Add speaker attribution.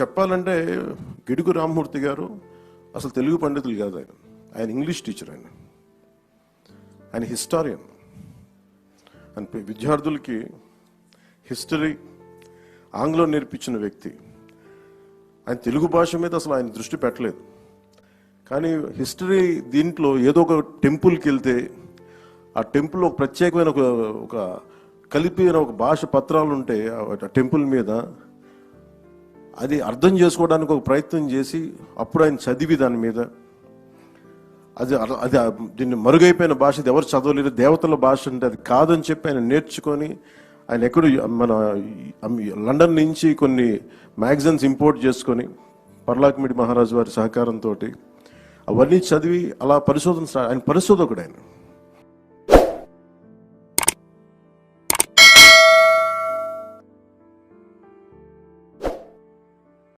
Speaker 1: చెప్పాలంటే గిడుగు రామ్మూర్తి గారు అసలు తెలుగు పండితులు కాదు ఆయన. ఆయన ఇంగ్లీష్ టీచర్ ఆయన. ఆయన హిస్టారియన్. ఆయన విద్యార్థులకి హిస్టరీ ఆంగ్లం నేర్పించిన వ్యక్తి. ఆయన తెలుగు భాష మీద అసలు ఆయన దృష్టి పెట్టలేదు. కానీ హిస్టరీ దీంట్లో ఏదో ఒక టెంపుల్కి వెళ్తే ఆ టెంపుల్ ఒక ప్రత్యేకమైన ఒక ఒక కలిపిన ఒక భాష పత్రాలు ఉంటే ఆ టెంపుల్ మీద అది అర్థం చేసుకోవడానికి ఒక ప్రయత్నం చేసి అప్పుడు ఆయన చదివి దాని మీద. అది అది దీన్ని మరుగైపోయిన భాష ఇది ఎవరు చదవలేరు దేవతల భాష అంటే అది కాదని చెప్పి ఆయన నేర్చుకొని ఆయన ఎక్కడ మన లండన్ నుంచి కొన్ని మ్యాగజైన్స్ ఇంపోర్ట్ చేసుకొని పర్లాక్మిడి మహారాజు వారి సహకారంతో అవన్నీ చదివి అలా పరిశోధన ఆయన పరిశోధకుడు ఆయన.